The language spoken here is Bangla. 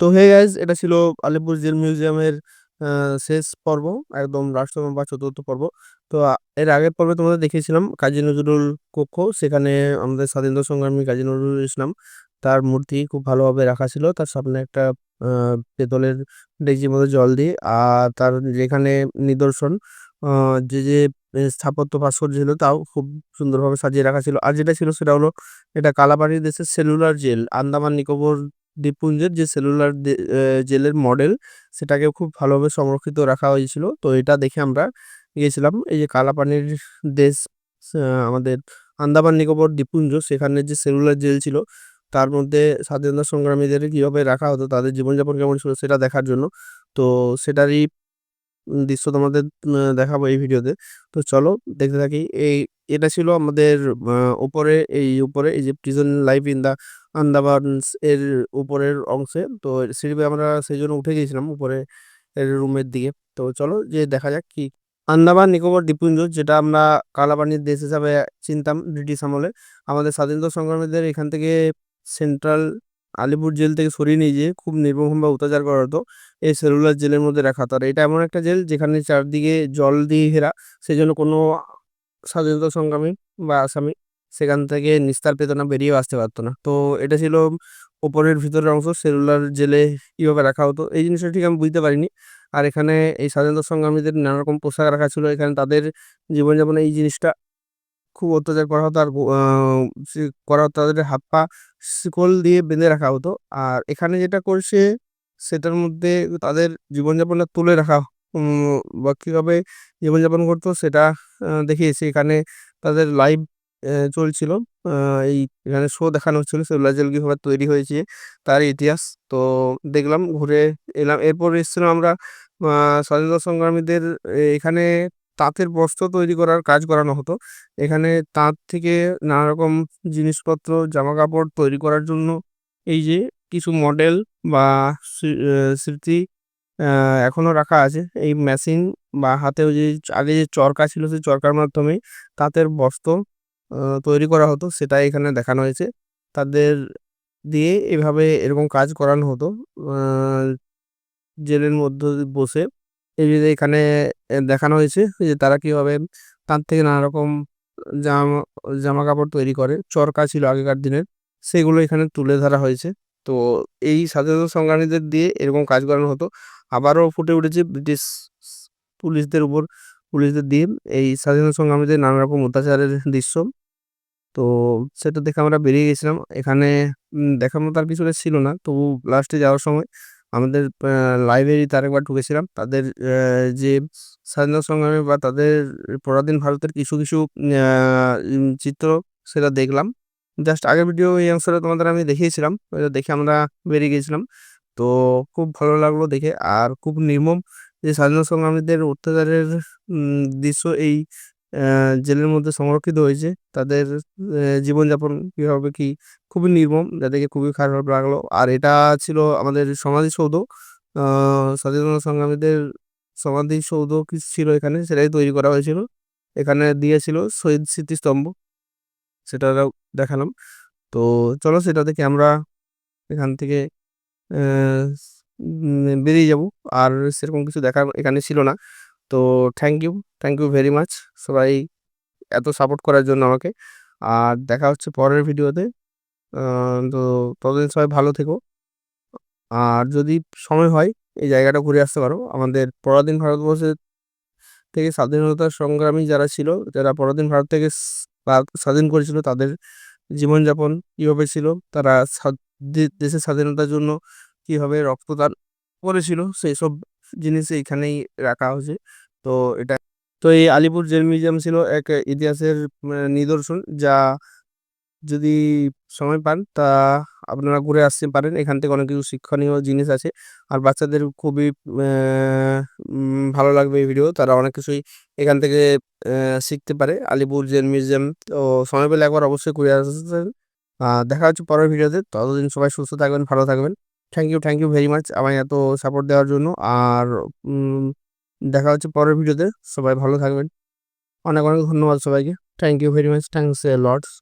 তো হে গাইজ এটা ছিল আলিপুর জেল মিউজিয়ামের শেষ পর্ব, একদম লাস্ট বা চতুর্থ পর্ব। তো এর আগের পর্বে তোমাদের দেখিয়েছিলাম কাজী নজরুল কক্ষ, সেখানে আমাদের স্বাধীনতা সংগ্রামী কাজী নজরুল ইসলাম, তার মূর্তি খুব ভালোভাবে রাখা ছিল, তার সামনে একটা পেতলের ডেকচির মধ্যে জল দিয়ে, আর তার যেখানে নিদর্শন যে যে স্থাপত্য ভাস্কর্য ছিল তাও খুব সুন্দরভাবে সাজিয়ে রাখা ছিল। আর যেটা ছিল সেটা হলো, এটা কালাপানি দেশের সেলুলার জেল, আন্দামান নিকোবর দ্বীপপুঞ্জের যে সেলুলার জেলের মডেল সেটাকে খুব ভালোভাবে সংরক্ষিত রাখা হয়েছিল। তো এটা দেখে আমরা গিয়েছিলাম। এই যে কালাপানির দেশ আমাদের আন্দামান নিকোবর দ্বীপপুঞ্জ, সেখানে যে সেলুলার জেল ছিল, তার মধ্যে স্বাধীনতা সংগ্রামীদের কীভাবে রাখা হতো, তাদের জীবনযাপন কেমন ছিল, সেটা দেখার জন্য। তো সেটারই দৃশ্য তোমাদের দেখাবো এই ভিডিওতে। তো চলো দেখতে থাকি, এই এটা ছিল আমাদের উপরে, এই উপরে, এই যে prison life in the Andamans এর উপরের অংশে। তো সিঁড়ি আমরা সেই জন্য উঠে গিয়েছিলাম উপরে রুমের দিকে। তো চলো যে দেখা যাক কি। আন্দামান নিকোবর দ্বীপপুঞ্জ, যেটা আমরা কালাপানির দেশ হিসাবে চিনতাম ব্রিটিশ আমলে। আমাদের স্বাধীনতা সংগ্রামীদের এখান থেকে সেন্ট্রাল আলিপুর জেল থেকে সরিয়ে নিয়ে যেয়ে খুব নির্মমভাবে অত্যাচার করা হতো এই সেলুলার জেলের মধ্যে রাখা। আর এটা এমন একটা জেল যেখানে চারদিকে জল দিয়ে ঘেরা। সেই জন্য কোনো স্বাধীনতা সংগ্রামী বা আসামি, সেখান থেকে নিস্তার পেত না, বেরিয়েও আসতে পারতো না। তো এটা ছিল ওপরের ভিতরের অংশ, সেলুলার জেলে কীভাবে রাখা হতো, এই জিনিসটা ঠিক আমি বুঝতে পারিনি। আর এখানে এই স্বাধীনতা সংগ্রামীদের নানা রকম পোশাক রাখা ছিল, এখানে তাদের জীবনযাপনে এই জিনিসটা খুব অত্যাচার করা হতো, আর করা হতো, তাদের হাত পা শিকল দিয়ে বেঁধে রাখা হতো। আর এখানে যেটা করছে, সেটার মধ্যে তাদের জীবনযাপনটা তুলে রাখা বা কীভাবে জীবনযাপন করতো সেটা দেখিয়েছে এখানে তাদের লাইভ চলছিল। এই এখানে শো দেখানো হচ্ছিল। সেগুলা কীভাবে তৈরি হয়েছে তার ইতিহাস। তো দেখলাম, ঘুরে এলাম। এরপর এসেছিলাম আমরা স্বাধীনতা সংগ্রামীদের এখানে তাঁতের বস্ত্র তৈরি করার কাজ করানো হতো। এখানে তাঁত থেকে নানা রকম জিনিসপত্র জামা কাপড় তৈরি করার জন্য এই যে কিছু মডেল বা স্মৃ- স্মৃতি আহ, এখনও রাখা আছে। এই মেশিন বা হাতেও যে আগে যে চরকা ছিল সেই চরকার মাধ্যমে তাঁতের বস্ত্র তৈরি করা হতো। সেটা এখানে দেখানো হয়েছে। তাদের দিয়ে এভাবে এরকম কাজ করানো হতো। জেলের মধ্যে বসে এই যে এখানে দেখানো হয়েছে যে তারা কীভাবে তার থেকে নানা রকম জামা জামা কাপড় তৈরি করে। চরকা ছিল আগেকার দিনের। সেগুলো এখানে তুলে ধরা হয়েছে। তো এই স্বাধীনতা সংগ্রামীদের দিয়ে এরকম কাজ করানো হতো। আবারও ফুটে উঠেছে ব্রিটিশ পুলিশদের উপর, পুলিশদের দিয়ে এই স্বাধীনতা সংগ্রামীদের নানা রকম অত্যাচারের দৃশ্য। তো সেটা দেখে আমরা বেরিয়ে গেছিলাম। এখানে দেখার মতো আর কিছু ছিল না, তবু লাস্টে যাওয়ার সময় আমাদের লাইব্রেরিতে আরেকবার ঢুকেছিলাম। তাদের যে স্বাধীনতা সংগ্রামী বা তাদের পরাধীন ভারতের কিছু কিছু চিত্র সেটা দেখলাম। জাস্ট আগের ভিডিও এই অংশটা তোমাদের আমি দেখিয়েছিলাম দেখে আমরা বেরিয়ে গেছিলাম তো খুব ভালো লাগল দেখে, আর খুব নির্মম যে স্বাধীনতা সংগ্রামীদের অত্যাচারের দৃশ্য এই জেলের মধ্যে সংরক্ষিত হয়েছে। তাদের জীবনযাপন কীভাবে কি, খুবই নির্মম, যা দেখে খুবই খারাপ লাগল। আর এটা ছিল আমাদের সমাধিসৌধ স্বাধীনতা সংগ্রামীদের সমাধিসৌধ কিছু ছিল এখানে, সেটাই তৈরি করা হয়েছিল। এখানে দিয়েছিল শহীদ স্মৃতিস্তম্ভ। সেটা দেখালাম। তো চলো সেটা থেকে আমরা এখান থেকে বেরিয়ে যাব। আর সেরকম কিছু দেখার এখানে ছিল না। তো thank you thank you very much সবাই এত সাপোর্ট করার জন্য আমাকে। আর দেখা হচ্ছে পরের ভিডিওতে। তো ততদিন সবাই ভালো থেকো। আর যদি সময় হয়, এই জায়গাটা ঘুরে আসতে পারো। আমাদের পরাধীন ভারতবর্ষের থেকে স্বাধীনতা সংগ্রামী যারা ছিল, যারা পরাধীন ভারত থেকে ভারত স্বাধীন করেছিল, তাদের জীবনযাপন কীভাবে ছিল, তারা দেশের স্বাধীনতার জন্য কীভাবে রক্তদান করেছিল, সেই সব জিনিস এইখানেই রাখা হয়েছে। তো এটা, তো এই আলিপুর জেল মিউজিয়াম ছিল এক ইতিহাসের নিদর্শন, যা যদি সময় পান তা আপনারা ঘুরে আসতে পারেন। এখান থেকে অনেক কিছু শিক্ষণীয় জিনিস আছে। আর বাচ্চাদের খুবই ভালো লাগবে এই ভিডিও তারা অনেক কিছুই এখান থেকে শিখতে পারে। আলিপুর জেল মিউজিয়াম তো সময় পেলে একবার অবশ্যই ঘুরে আহ, দেখা হচ্ছে পরের ভিডিওতে ততদিন সবাই সুস্থ থাকবেন ভালো থাকবেন। Thank you thank you very much আমায় এত সাপোর্ট দেওয়ার জন্য। আর দেখা হচ্ছে পরের ভিডিওতে সবাই ভালো থাকবেন। অনেক অনেক ধন্যবাদ সবাইকে। Thank you very much thanks a lots